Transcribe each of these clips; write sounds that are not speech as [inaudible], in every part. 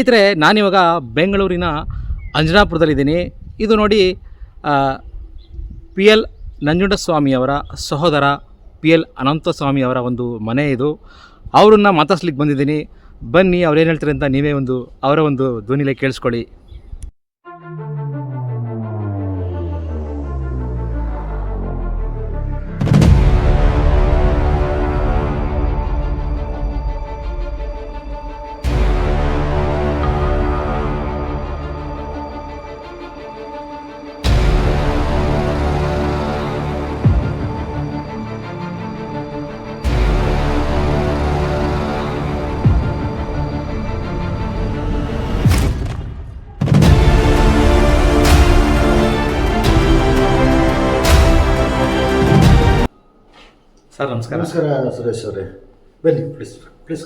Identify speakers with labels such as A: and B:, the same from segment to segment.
A: ಸ್ನೇಹಿತರೆ, ನಾನಿವಾಗ ಬೆಂಗಳೂರಿನ ಅಂಜನಾಪುರದಲ್ಲಿದ್ದೀನಿ. ಇದು ನೋಡಿ ಪಿ ಎಲ್ ನಂಜುಂಡಸ್ವಾಮಿಯವರ ಸಹೋದರ ಪಿ ಎಲ್ ಅನಂತಸ್ವಾಮಿಯವರ ಒಂದು ಮನೆ ಇದು. ಅವರನ್ನು ಮಾತಾಡ್ಸ್ಲಿಕ್ಕೆ ಬಂದಿದ್ದೀನಿ. ಬನ್ನಿ, ಅವ್ರೇನು ಹೇಳ್ತಾರೆ ಅಂತ ನೀವೇ ಒಂದು, ಅವರ ಒಂದು ಧ್ವನಿಲೇ ಕೇಳಿಸ್ಕೊಳ್ಳಿ. ಸರ್ ನಮಸ್ಕಾರ.
B: ನಮಸ್ಕಾರ ಸುರೇಶ್ ಅವರೇ. ಬನ್ನಿ ಪ್ಲೀಸ್ ಪ್ಲೀಸ್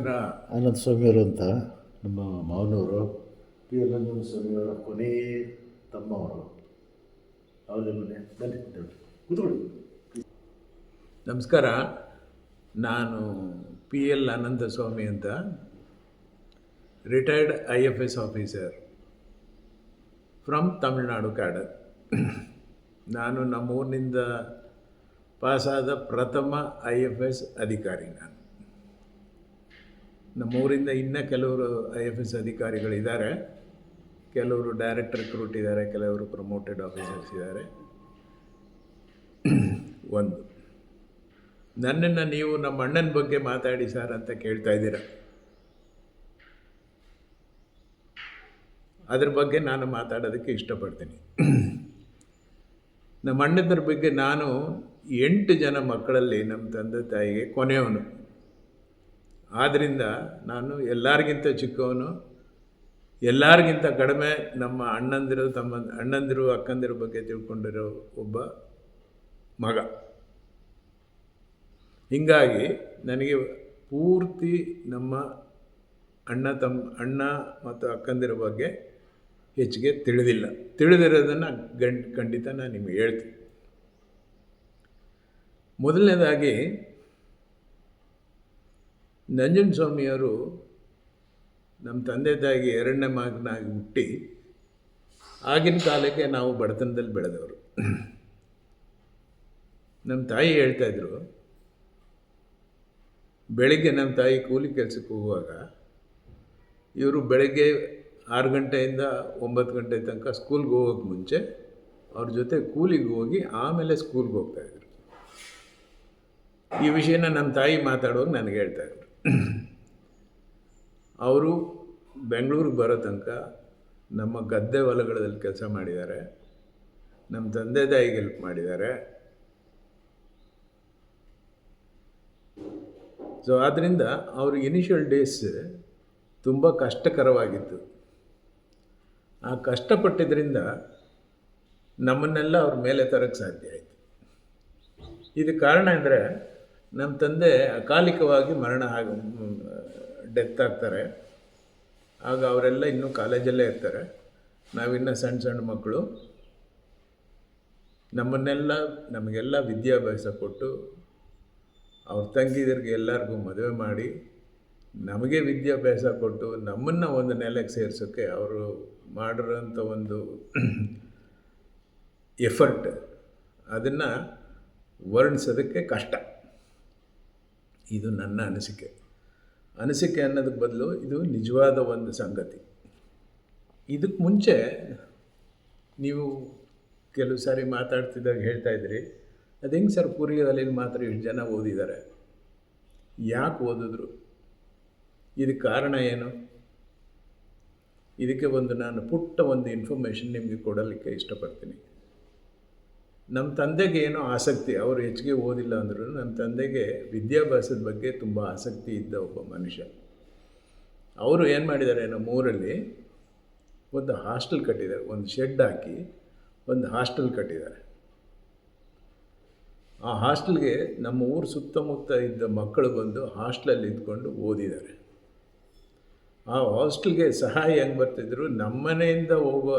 C: ನಮಸ್ಕಾರ
B: ಆನಂದ ಸ್ವಾಮಿಯವರು ಅಂತ ನಮ್ಮ ಮಾವನವರು ಪಿ ಎಲ್ ಆನಂದ ಸ್ವಾಮಿಯವರ ಕೊನೆ ತಮ್ಮವರು. ಅವರ ಮನೆ ಬನ್ನಿ ಕೂತ್ಕೊಳ್ಳಿ. ಕೂತ್ಕೊಳ್ಳಿ.
C: ನಮಸ್ಕಾರ. ನಾನು ಪಿ ಎಲ್ ಆನಂದ ಸ್ವಾಮಿ ಅಂತ. Retired I F S officer. From Tamil Nadu cadre. ನಾನು ನಮ್ಮೂರಿನಿಂದ ಪಾಸಾದ ಪ್ರಥಮ ಐ ಎಫ್ ಎಸ್ ಅಧಿಕಾರಿ ನಾನು. ನಮ್ಮೂರಿಂದ ಇನ್ನೂ ಕೆಲವರು ಐ ಎಫ್ ಎಸ್ ಅಧಿಕಾರಿಗಳಿದ್ದಾರೆ. ಕೆಲವರು ಡೈರೆಕ್ಟ್ ರಿಕ್ರೂಟ್ ಇದ್ದಾರೆ, ಕೆಲವರು ಪ್ರಮೋಟೆಡ್ ಆಫೀಸರ್ಸ್ ಇದ್ದಾರೆ. [clears throat] ಒಂದು. ನನ್ನನ್ನು ನೀವು ನಮ್ಮ ಅಣ್ಣನ ಬಗ್ಗೆ ಮಾತಾಡಿ ಸರ್ ಅಂತ ಕೇಳ್ತಾ ಇದ್ದೀರ. ಅದ್ರ ಬಗ್ಗೆ ನಾನು ಮಾತಾಡೋದಕ್ಕೆ ಇಷ್ಟಪಡ್ತೀನಿ. ನಮ್ಮ ಅಣ್ಣದ್ರ ಬಗ್ಗೆ ನಾನು ಎಂಟು ಜನ ಮಕ್ಕಳಲ್ಲಿ ನಮ್ಮ ತಂದೆ ತಾಯಿಗೆ ಕೊನೆಯವನು. ಆದ್ದರಿಂದ ನಾನು ಎಲ್ಲರಿಗಿಂತ ಚಿಕ್ಕವನು, ಎಲ್ಲರಿಗಿಂತ ಕಡಿಮೆ ನಮ್ಮ ಅಣ್ಣಂದಿರು, ತಮ್ಮ ಅಣ್ಣಂದಿರು, ಅಕ್ಕಂದಿರ ಬಗ್ಗೆ ತಿಳ್ಕೊಂಡಿರೋ ಒಬ್ಬ ಮಗ. ಹೀಗಾಗಿ ನನಗೆ ಪೂರ್ತಿ ನಮ್ಮ ಅಣ್ಣ ತಮ್ಮ ಅಣ್ಣ ಮತ್ತು ಅಕ್ಕಂದಿರ ಬಗ್ಗೆ ಹೆಚ್ಚಿಗೆ ತಿಳಿದಿಲ್ಲ. ತಿಳಿದಿರೋದನ್ನು ಗಂಡ್, ಖಂಡಿತ ನಾನು ನಿಮಗೆ ಹೇಳ್ತೀನಿ. ಮೊದಲನೇದಾಗಿ ನಂಜನ ಸ್ವಾಮಿಯವರು ನಮ್ಮ ತಂದೆ ತಾಯಿಗೆ ಎರಡನೇ ಮಗನಾಗಿ ಹುಟ್ಟಿ ಆಗಿನ ಕಾಲಕ್ಕೆ ನಾವು ಬಡತನದಲ್ಲಿ ಬೆಳೆದವರು. ನಮ್ಮ ತಾಯಿ ಹೇಳ್ತಾಯಿದ್ರು ಬೆಳಿಗ್ಗೆ ನಮ್ಮ ತಾಯಿ ಕೂಲಿ ಕೆಲಸಕ್ಕೆ ಹೋಗುವಾಗ ಇವರು ಬೆಳಗ್ಗೆ ಆರು ಗಂಟೆಯಿಂದ ಒಂಬತ್ತು ಗಂಟೆ ತನಕ ಸ್ಕೂಲ್ಗೆ ಹೋಗೋಕ್ಕೆ ಮುಂಚೆ ಅವ್ರ ಜೊತೆ ಕೂಲಿಗೆ ಹೋಗಿ ಆಮೇಲೆ ಸ್ಕೂಲ್ಗೆ ಹೋಗ್ತಾಯಿದ್ರು ಈ ವಿಷಯನ ನಮ್ಮ ತಾಯಿ ಮಾತಾಡುವಾಗ ನನಗೆ ಹೇಳ್ತಾಯಿದ್ರು ಅವರು ಬೆಂಗಳೂರಿಗೆ ಬರೋ ತನಕ ನಮ್ಮ ಗದ್ದೆ ಹೊಲಗಳಲ್ಲಿ ಕೆಲಸ ಮಾಡಿದ್ದಾರೆ. ನಮ್ಮ ತಂದೆ ತಾಯಿಗೆ ಹೆಲ್ಪ್ ಮಾಡಿದ್ದಾರೆ. ಸೊ ಆದ್ದರಿಂದ ಅವ್ರ ಇನಿಷಿಯಲ್ ಡೇಸ್ ತುಂಬ ಕಷ್ಟಕರವಾಗಿತ್ತು. ಆ ಕಷ್ಟಪಟ್ಟಿದ್ದರಿಂದ ನಮ್ಮನ್ನೆಲ್ಲ ಅವ್ರ ಮೇಲೆ ತರಕ್ಕೆ ಸಾಧ್ಯ ಆಯಿತು. ಇದಕ್ಕೆ ಕಾರಣ ಅಂದರೆ ನಮ್ಮ ತಂದೆ ಅಕಾಲಿಕವಾಗಿ ಮರಣ ಆಗ ಡೆತ್ ಆಗ್ತಾರೆ. ಆಗ ಅವರೆಲ್ಲ ಇನ್ನೂ ಕಾಲೇಜಲ್ಲೇ ಇರ್ತಾರೆ. ನಾವಿನ್ನ ಸಣ್ಣ ಸಣ್ಣ ಮಕ್ಕಳು ನಮ್ಮನ್ನೆಲ್ಲ, ನಮಗೆಲ್ಲ ವಿದ್ಯಾಭ್ಯಾಸ ಕೊಟ್ಟು, ಅವ್ರ ತಂಗಿದರಿಗೆ ಎಲ್ಲರಿಗೂ ಮದುವೆ ಮಾಡಿ, ನಮಗೆ ವಿದ್ಯಾಭ್ಯಾಸ ಕೊಟ್ಟು, ನಮ್ಮನ್ನು ಒಂದು ನೆಲೆಗೆ ಸೇರಿಸೋಕ್ಕೆ ಅವರು ಮಾಡಿರೋಂಥ ಒಂದು ಎಫರ್ಟ್ ಅದನ್ನು ವರ್ಣಿಸೋದಕ್ಕೆ ಕಷ್ಟ. ಇದು ನನ್ನ ಅನಿಸಿಕೆ. ಅನಿಸಿಕೆ ಅನ್ನೋದಕ್ಕೆ ಬದಲು ಇದು ನಿಜವಾದ ಒಂದು ಸಂಗತಿ. ಇದಕ್ಕೆ ಮುಂಚೆ ನೀವು ಕೆಲವು ಸಾರಿ ಮಾತಾಡ್ತಿದ್ದಾಗ ಹೇಳ್ತಾ ಇದ್ರಿ, ಅದು ಹೆಂಗೆ ಸರ್ ಪೂರ್ವದಲ್ಲಿ ಮಾತ್ರ ಇಷ್ಟು ಜನ ಓದಿದ್ದಾರೆ ಯಾಕೆ ಓದಿದ್ರು? ಇದಕ್ಕೆ ಕಾರಣ ಏನು? ಇದಕ್ಕೆ ಒಂದು ನಾನು ಪುಟ್ಟ ಒಂದು ಇನ್ಫಾರ್ಮೇಷನ್ ನಿಮಗೆ ಕೊಡಲಿಕ್ಕೆ ಇಷ್ಟಪಡ್ತೀನಿ. ನಮ್ಮ ತಂದೆಗೆ ಏನೋ ಆಸಕ್ತಿ, ಅವರು ಹೆಚ್ಚಿಗೆ ಓದಿಲ್ಲ ಅಂದರೂ ನಮ್ಮ ತಂದೆಗೆ ವಿದ್ಯಾಭ್ಯಾಸದ ಬಗ್ಗೆ ತುಂಬ ಆಸಕ್ತಿ ಇದ್ದ ಒಬ್ಬ ಮನುಷ್ಯ. ಅವರು ಏನು ಮಾಡಿದ್ದಾರೆ ನಮ್ಮ ಊರಲ್ಲಿ, ಒಂದು ಹಾಸ್ಟೆಲ್ ಕಟ್ಟಿದ್ದಾರೆ, ಒಂದು ಶೆಡ್ ಹಾಕಿ ಒಂದು ಹಾಸ್ಟೆಲ್ ಕಟ್ಟಿದ್ದಾರೆ. ಆ ಹಾಸ್ಟೆಲ್ಗೆ ನಮ್ಮ ಊರು ಸುತ್ತಮುತ್ತ ಇದ್ದ ಮಕ್ಕಳು ಬಂದು ಹಾಸ್ಟೆಲಲ್ಲಿ ಇದ್ಕೊಂಡು ಓದಿದ್ದಾರೆ. ಆ ಹಾಸ್ಟೆಲ್ಗೆ ಸಹಾಯ ಹೆಂಗೆ ಬರ್ತಿದ್ರು, ನಮ್ಮನೆಯಿಂದ ಹೋಗುವ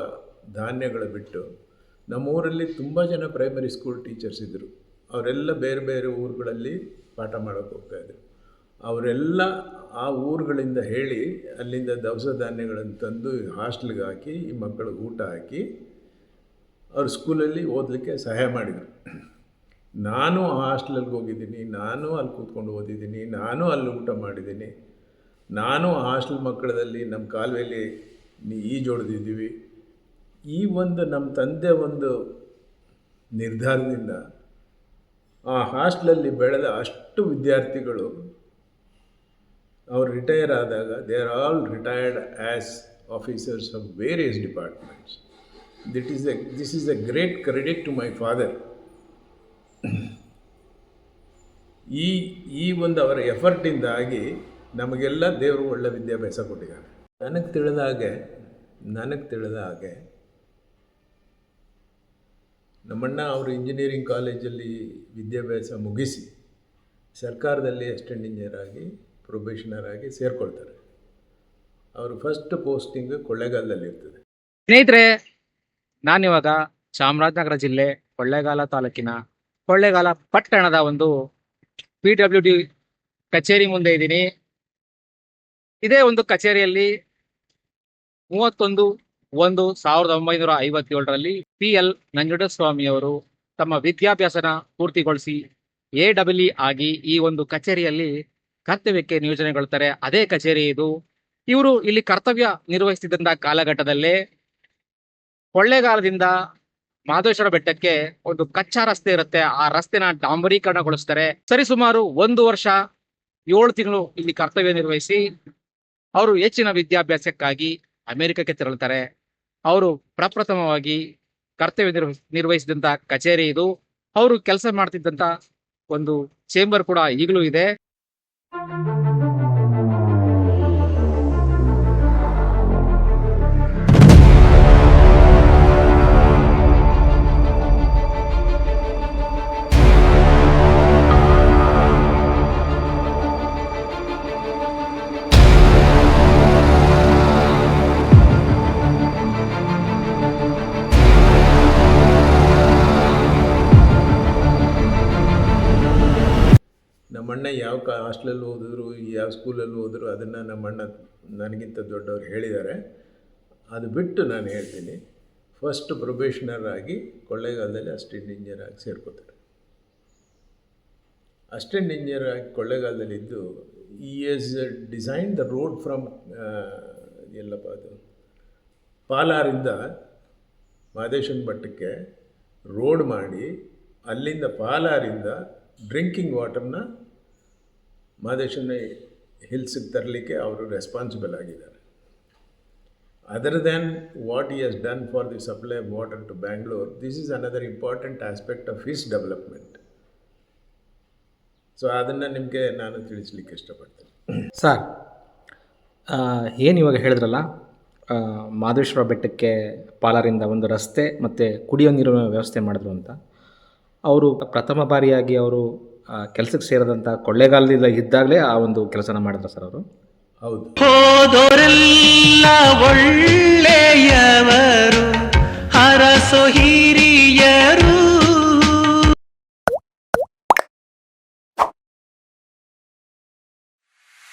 C: ಧಾನ್ಯಗಳು ಬಿಟ್ಟು ನಮ್ಮ ಊರಲ್ಲಿ ತುಂಬ ಜನ ಪ್ರೈಮರಿ ಸ್ಕೂಲ್ ಟೀಚರ್ಸ್ ಇದ್ದರು ಅವರೆಲ್ಲ ಬೇರೆ ಬೇರೆ ಊರುಗಳಲ್ಲಿ ಪಾಠ ಮಾಡೋಕ್ಕೆ ಹೋಗ್ತಾಯಿದ್ರು ಅವರೆಲ್ಲ ಆ ಊರುಗಳಿಂದ ಹೇಳಿ ಅಲ್ಲಿಂದ ದವಸ ಧಾನ್ಯಗಳನ್ನು ತಂದು ಹಾಸ್ಟೆಲ್ಗೆ ಹಾಕಿ, ಈ ಮಕ್ಕಳಿಗೆ ಊಟ ಹಾಕಿ, ಅವ್ರ ಸ್ಕೂಲಲ್ಲಿ ಓದಲಿಕ್ಕೆ ಸಹಾಯ ಮಾಡಿದರು. ನಾನು ಆ ಹಾಸ್ಟೆಲಲ್ಲಿ ಹೋಗಿದ್ದೀನಿ, ನಾನು ಅಲ್ಲಿ ಕೂತ್ಕೊಂಡು ಓದಿದ್ದೀನಿ, ನಾನು ಅಲ್ಲಿ ಊಟ ಮಾಡಿದ್ದೀನಿ, ನಾನು ಆ ಹಾಸ್ಟೆಲ್ ಮಕ್ಕಳದಲ್ಲಿ ನಮ್ಮ ಕಾಲುವೆಯಲ್ಲಿ ನೀ- ಈಜೊಡೆದಿದ್ದೀವಿ ಈ ಒಂದು ನಮ್ಮ ತಂದೆ ಒಂದು ನಿರ್ಧಾರದಿಂದ ಆ ಹಾಸ್ಟ್ಲಲ್ಲಿ ಬೆಳೆದ ಅಷ್ಟು ವಿದ್ಯಾರ್ಥಿಗಳು ಅವರು ರಿಟೈರ್ ಆದಾಗ they are all retired as officers of various departments. That is a this is a great credit to my father ಈ ಈ ಒಂದು ಅವರ ಎಫರ್ಟಿಂದಾಗಿ ನಮಗೆಲ್ಲ ದೇವರು ಒಳ್ಳೆ ವಿದ್ಯಾಭ್ಯಾಸ ಕೊಟ್ಟಿದ್ದಾರೆ. ನನಗೆ ತಿಳಿದ ಹಾಗೆ, ನನಗೆ ತಿಳಿದ ಹಾಗೆ ನಮ್ಮಣ್ಣ ಅವರು ಇಂಜಿನಿಯರಿಂಗ್ ಕಾಲೇಜಲ್ಲಿ ವಿದ್ಯಾಭ್ಯಾಸ ಮುಗಿಸಿ ಸರ್ಕಾರದಲ್ಲಿ ಅಸಿಸ್ಟೆಂಟ್ ಇಂಜಿನಿಯರ್ ಆಗಿ ಪ್ರೊಬೇಷನರ್ ಆಗಿ ಸೇರಿಕೊಳ್ತಾರೆ. ಅವರು ಫಸ್ಟ್ ಪೋಸ್ಟಿಂಗ್ ಕೊಳ್ಳೇಗಾಲದಲ್ಲಿ ಇರ್ತದೆ.
A: ಸ್ನೇಹಿತರೆ, ನಾನಿವಾಗ ಚಾಮರಾಜನಗರ ಜಿಲ್ಲೆ ಕೊಳ್ಳೇಗಾಲ ತಾಲೂಕಿನ ಕೊಳ್ಳೇಗಾಲ ಪಟ್ಟಣದ ಒಂದು ಪಿ ಡಬ್ಲ್ಯೂ ಡಿ ಕಚೇರಿ ಮುಂದೆ ಇದ್ದೀನಿ. ಇದೇ ಒಂದು ಕಚೇರಿಯಲ್ಲಿ ಮೂವತ್ತೊಂದು ಒಂದು ಸಾವಿರದ ಒಂಬೈನೂರ ಐವತ್ತೇಳರಲ್ಲಿ ಪಿ ಎಲ್ ನಂಜುಂಡಸ್ವಾಮಿಯವರು ತಮ್ಮ ವಿದ್ಯಾಭ್ಯಾಸನ ಪೂರ್ತಿಗೊಳಿಸಿ ಎ ಡಬ್ಲ್ಯೂ ಆಗಿ ಈ ಒಂದು ಕಚೇರಿಯಲ್ಲಿ ಕರ್ತವ್ಯಕ್ಕೆ ನಿಯೋಜನೆಗೊಳ್ತಾರೆ ಅದೇ ಕಚೇರಿ ಇದು. ಇವರು ಇಲ್ಲಿ ಕರ್ತವ್ಯ ನಿರ್ವಹಿಸುತ್ತಿದ್ದಂಥ ಕಾಲಘಟ್ಟದಲ್ಲೇ ಕೊಳ್ಳೇಗಾಲದಿಂದ ಮಾದೇಶ್ವರ ಬೆಟ್ಟಕ್ಕೆ ಒಂದು ಕಚ್ಚಾ ರಸ್ತೆ ಇರುತ್ತೆ. ಆ ರಸ್ತೆನ ಡಾಂಬರೀಕರಣಗೊಳಿಸ್ತಾರೆ. ಸರಿಸುಮಾರು ಒಂದು ವರ್ಷ ಏಳು ತಿಂಗಳು ಇಲ್ಲಿ ಕರ್ತವ್ಯ ನಿರ್ವಹಿಸಿ ಅವರು ಹೆಚ್ಚಿನ ವಿದ್ಯಾಭ್ಯಾಸಕ್ಕಾಗಿ ಅಮೆರಿಕಕ್ಕೆ ತೆರಳುತ್ತಾರೆ. ಅವರು ಪ್ರಪ್ರಥಮವಾಗಿ ಕರ್ತವ್ಯ ನಿರ್ವ, ನಿರ್ವಹಿಸಿದಂತ ಕಚೇರಿ ಇದು. ಅವರು ಕೆಲಸ ಮಾಡ್ತಿದ್ದಂತ ಒಂದು ಚೇಂಬರ್ ಕೂಡ ಈಗಲೂ ಇದೆ.
C: ನಮ್ಮಣ್ಣ ಯಾವ ಕ ಹಾಸ್ಟ್ಲಲ್ಲಿ ಓದಿದ್ರು, ಯಾವ ಸ್ಕೂಲಲ್ಲಿ ಓದಿದ್ರು, ಅದನ್ನು ನಮ್ಮಣ್ಣ ನನಗಿಂತ ದೊಡ್ಡವ್ರು ಹೇಳಿದ್ದಾರೆ. ಅದು ಬಿಟ್ಟು ನಾನು ಹೇಳ್ತೀನಿ ಫಸ್ಟ್ ಪ್ರೊಬೇಷನರ್ ಆಗಿ ಕೊಳ್ಳೇಗಾಲದಲ್ಲಿ ಅಸಿಸ್ಟೆಂಟ್ ಇಂಜಿನಿಯರ್ ಆಗಿ ಸೇರ್ಕೋತಾರೆ. ಅಸಿಸ್ಟೆಂಟ್ ಇಂಜಿನಿಯರ್ ಆಗಿ ಕೊಳ್ಳೇಗಾಲದಲ್ಲಿ ಇದ್ದು he has design the road from Yellappa ಅದು, ಪಾಲಾರಿಂದ ಮಾದೇಶನ್ ಮಟ್ಟಕ್ಕೆ ರೋಡ್ ಮಾಡಿ, ಅಲ್ಲಿಂದ ಪಾಲಾರಿಂದ ಡ್ರಿಂಕಿಂಗ್ ವಾಟರ್ನ ಮಾದೇಶನ ಹಿಲ್ಸಿಗೆ ತರಲಿಕ್ಕೆ ಅವರು ರೆಸ್ಪಾನ್ಸಿಬಲ್ ಆಗಿದ್ದಾರೆ. Other then what he has done for the supply of water to Bangalore this is another important aspect of his development so ಅದನ್ನು ನಿಮಗೆ ನಾನು ತಿಳಿಸ್ಲಿಕ್ಕೆ ಇಷ್ಟಪಡ್ತೇನೆ.
A: ಸರ್ ಏನು ಇವಾಗ ಹೇಳಿದ್ರಲ್ಲ ಮಾದೇಶ್ವರ ಬೆಟ್ಟಕ್ಕೆ ಪಾಲರಿಂದ ಒಂದು ರಸ್ತೆ ಮತ್ತು ಕುಡಿಯೋ ನೀರಿನ ವ್ಯವಸ್ಥೆ ಮಾಡಿದ್ರು ಅಂತ. ಅವರು ಪ್ರಥಮ ಬಾರಿಯಾಗಿ ಅವರು ಕೆಲಸಕ್ಕೆ ಸೇರಿದಂಥ ಕೊಳ್ಳೇಗಾಲದಿಂದ ಇದ್ದಾಗಲೇ ಆ ಒಂದು ಕೆಲಸನ ಮಾಡಿದ್ರು ಸರ್ ಅವರು.
C: ಹೌದು.
D: ಹೋದೋರೆಲ್ಲ ಒಳ್ಳೆಯವರು ಹರಸು ಹಿರಿಯರು